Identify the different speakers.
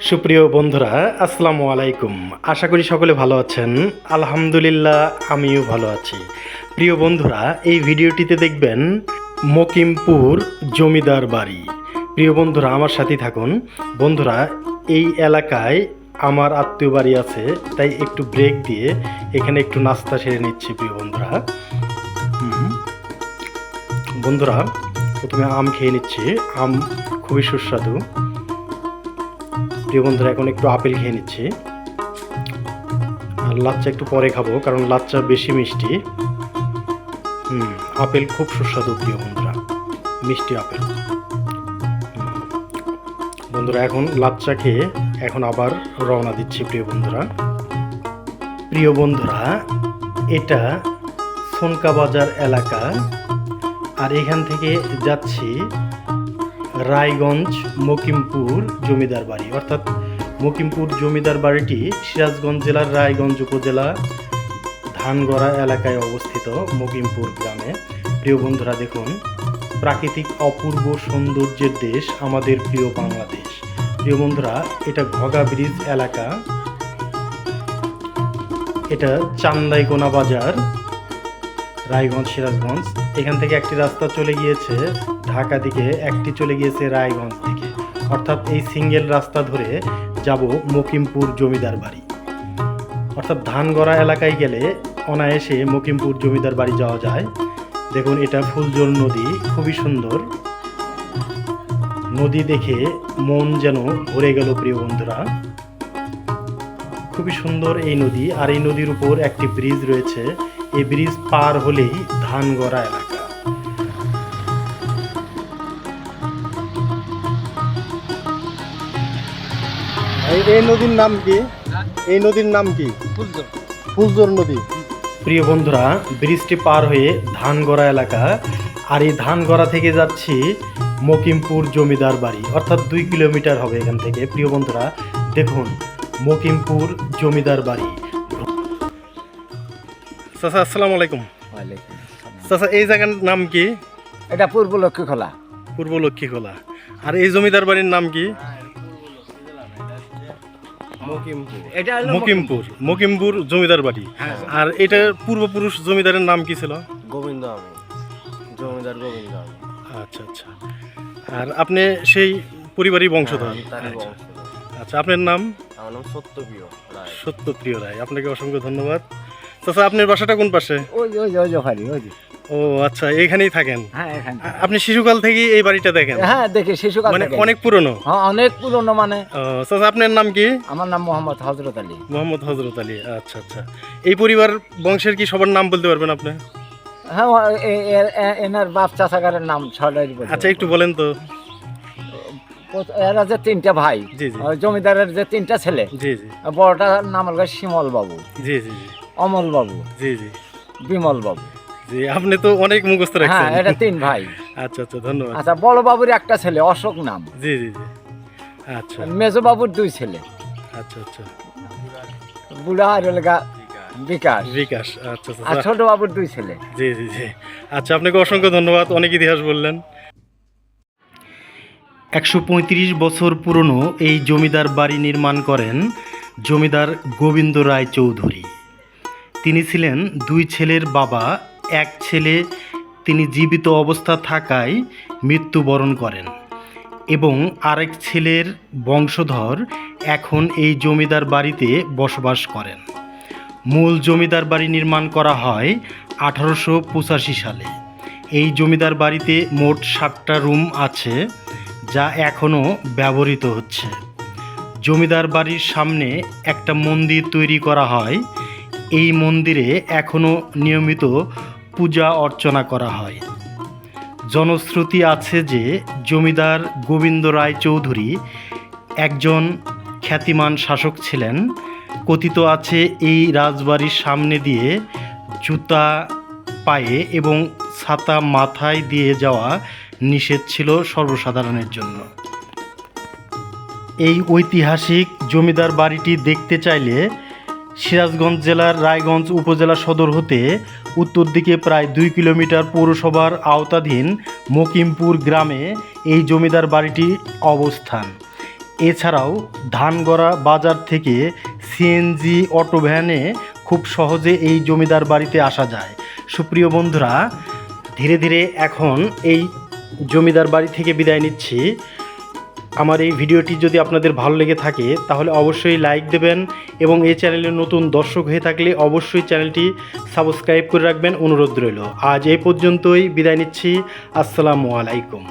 Speaker 1: সুপ্রিয় বন্ধুরা, আসসালামু আলাইকুম। আশা করি সকলে ভালো আছেন। আলহামদুলিল্লাহ, আমিও ভালো আছি। প্রিয় বন্ধুরা, এই ভিডিওটিতে দেখবেন মকিমপুর জমিদার বাড়ি। প্রিয় বন্ধুরা, আমার সাথে থাকুন। বন্ধুরা, এই এলাকায় আমার আত্মীয় বাড়ি আছে, তাই একটু ব্রেক দিয়ে এখানে একটু নাস্তা সেরে নিচ্ছি, প্রিয় বন্ধুরা। বন্ধুরা, প্রথমে আম খেয়ে নিচ্ছি। আম খুবই সুস্বাদু। প্রিয় বন্ধুরা, এখন একটু আপেল খেয়ে নিচ্ছি। আর লাচ্চা একটু পরে খাব, কারণ লাচ্চা বেশি মিষ্টি। হুম, আপেল খুব সুস্বাদু প্রিয় বন্ধুরা, মিষ্টি আপেল। বন্ধুরা, এখন লাচ্চা খেয়ে এখন আবার রওনা দিচ্ছি প্রিয় বন্ধুরা। প্রিয় বন্ধুরা, এটা সোনকা বাজার এলাকা, আর এখান থেকে যাচ্ছি রায়গঞ্জ, মকিমপুর জমিদার বাড়ি। অর্থাৎ মকিমপুর জমিদার বাড়িটি সিরাজগঞ্জ জেলার রায়গঞ্জ উপজেলা, ধানগড়া এলাকায় অবস্থিত মকিমপুর গ্রামে। প্রিয় বন্ধুরা, দেখুন, প্রাকৃতিক অপূর্ব সৌন্দর্যের দেশ আমাদের প্রিয় বাংলাদেশ। প্রিয় বন্ধুরা, এটা ঘগা ব্রিজ এলাকা। এটা চান্দাইকোনা বাজার। রায়গঞ্জ সিরাজগঞ্জ। এখান থেকে একটি রাস্তা চলে গিয়েছে ঢাকা দিকে, একটি চলে গিয়েছে রায়গঞ্জ দিকে। অর্থাৎ এই সিঙ্গেল রাস্তা ধরে যাব মকিমপুর জমিদার বাড়ি। অর্থাৎ ধানগড়া এলাকায় গেলে অনায়াসে মকিমপুর জমিদার বাড়ি যাওয়া যায়। দেখুন, এটা ফুলজোর নদী, খুবই সুন্দর। নদী দেখে মন যেন ভরে গেল প্রিয় বন্ধুরা। খুবই সুন্দর এই নদী, আর এই নদীর উপর একটি ব্রিজ রয়েছে। এই ব্রিজ পার হলেই ধানগড়া এলাকা। এই এই নদীর নাম কি? এই নদীর নাম কি? ফুলজোর নদী। প্রিয় বন্ধুরা ব্রিজটি পার হয়ে ধানগড়া এলাকা। আর এই ধানগড়া থেকে যাচ্ছি মকিমপুর জমিদার বাড়ি অর্থাৎ দুই কিলোমিটার হবে এখান থেকে। প্রিয় বন্ধুরা দেখুন মকিমপুর জমিদার বাড়ি। চাচা আসসালামু আলাইকুম। চাচা এই জায়গার নাম কি?
Speaker 2: এটা পূর্ব লক্ষ্মী খোলা
Speaker 1: পূর্ব লক্ষ্মীখোলা আর এই জমিদার বাড়ির নাম কি?
Speaker 2: এটা
Speaker 1: মকিমপুর। মকিমপুর। জমিদার বাড়ি। আর এটা পূর্বপুরুষ জমিদারের নাম কি ছিল?
Speaker 3: গোবিন্দ জমিদার গোবিন্দ
Speaker 1: আচ্ছা আচ্ছা। আর আপনি সেই পরিবারই বংশধর? আচ্ছা। আচ্ছা আপনার নাম?
Speaker 3: আমার নাম সত্যপ্রিয় রায়।
Speaker 1: সত্যপ্রিয় রায়। আপনাকে অসংখ্য ধন্যবাদ। চাচা আপনার বাসাটা কোন পাশে?
Speaker 2: ওই ওই ওই
Speaker 1: ও আচ্ছা এইখানেই থাকেন?
Speaker 2: হ্যাঁ এখানে।
Speaker 1: আপনি শিশুকাল থেকেই এই বাড়িটা দেখেন?
Speaker 2: হ্যাঁ দেখি শিশুকাল
Speaker 1: মানে অনেক পুরনো?
Speaker 2: হ্যাঁ অনেক পুরনো মানে।
Speaker 1: চাচা আপনার নাম কি?
Speaker 2: আমার নাম মোহাম্মদ হজরত আলী।
Speaker 1: মোহাম্মদ হজরত আলী আচ্ছা আচ্ছা। এই পরিবার বংশের কি সবার নাম বলতে পারবেন আপনি?
Speaker 2: হ্যাঁ এনার বাপ চাচাগারের নাম ছড়াই
Speaker 1: আচ্ছা একটু বলেন তো।
Speaker 2: এরা যে তিনটা ভাই
Speaker 1: জি জি।
Speaker 2: জমিদারের যে তিনটা ছেলে
Speaker 1: জি জি।
Speaker 2: বড়টার নাম হলো শিমল বাবু
Speaker 1: জি জি।
Speaker 2: অমল বাবু
Speaker 1: জি জি।
Speaker 2: বিমল বাবু
Speaker 1: জি আপনি তো অনেক মুখস্থ রাখছেন।
Speaker 2: হ্যাঁ এটা তিন ভাই।
Speaker 1: আচ্ছা আচ্ছা ধন্যবাদ।
Speaker 2: আচ্ছা বড় বাবুর একটা ছেলে অশোক নাম।
Speaker 1: জি জি জি। আচ্ছা।
Speaker 2: মেজো বাবুর দুই ছেলে।
Speaker 1: আচ্ছা আচ্ছা।
Speaker 2: বুড়া আর হলো বিকাশ।
Speaker 1: বিকাশ আচ্ছা আচ্ছা।
Speaker 2: ছোট বাবুর দুই ছেলে।
Speaker 1: জি জি জি। আচ্ছা আপনাকে অসংখ্য ধন্যবাদ অনেক ইতিহাস বললেন। একশো পঁয়ত্রিশ বছর পুরনো এই জমিদার বাড়ি নির্মাণ করেন জমিদার গোবিন্দ রায় চৌধুরী। তিনি ছিলেন দুই ছেলের বাবা, এক ছেলে তিনি জীবিত অবস্থা থাকায় মৃত্যুবরণ করেন এবং আরেক ছেলের বংশধর এখন এই জমিদার বাড়িতে বসবাস করেন। মূল জমিদার বাড়ি নির্মাণ করা হয় আঠারোশো পঁচাশি সালে। এই জমিদার বাড়িতে মোট সাতটা রুম আছে, যা এখনও ব্যবহৃত হচ্ছে। জমিদার বাড়ির সামনে একটা মন্দির তৈরি করা হয় এই মন্দিরে এখনও নিয়মিত পূজা অর্চনা করা হয়। জনশ্রুতি আছে যে জমিদার গোবিন্দ রায় চৌধুরী একজন খ্যাতিমান শাসক ছিলেন। কথিত আছে এই রাজবাড়ির সামনে দিয়ে জুতা পায়ে এবং ছাতা মাথায় দিয়ে যাওয়া নিষেধ ছিল সর্বসাধারণের জন্য। এই ঐতিহাসিক জমিদার বাড়িটি দেখতে চাইলে সিরাজগঞ্জ জেলার রায়গঞ্জ উপজেলা সদর হতে উত্তর দিকে প্রায় দুই কিলোমিটার পৌরসভার আওতাধীন মকিমপুর গ্রামে এই জমিদার বাড়িটি অবস্থান। এছাড়াও ধানগড়া বাজার থেকে সিএনজি অটো ভ্যানে খুব সহজে এই জমিদার বাড়িতে আসা যায়। সুপ্রিয় বন্ধুরা, ধীরে ধীরে এখন এই জমিদার বাড়ি থেকে বিদায় নিচ্ছি। আমার এই ভিডিওটি যদি আপনাদের ভালো লেগে থাকে, তাহলে অবশ্যই লাইক দেবেন এবং এই চ্যানেলে নতুন দর্শক হয়ে থাকলে অবশ্যই চ্যানেলটি সাবস্ক্রাইব করে রাখবেন। অনুরোধ রইল। আজ এই পর্যন্তই। বিদায় নিচ্ছি। আসসালামু আলাইকুম।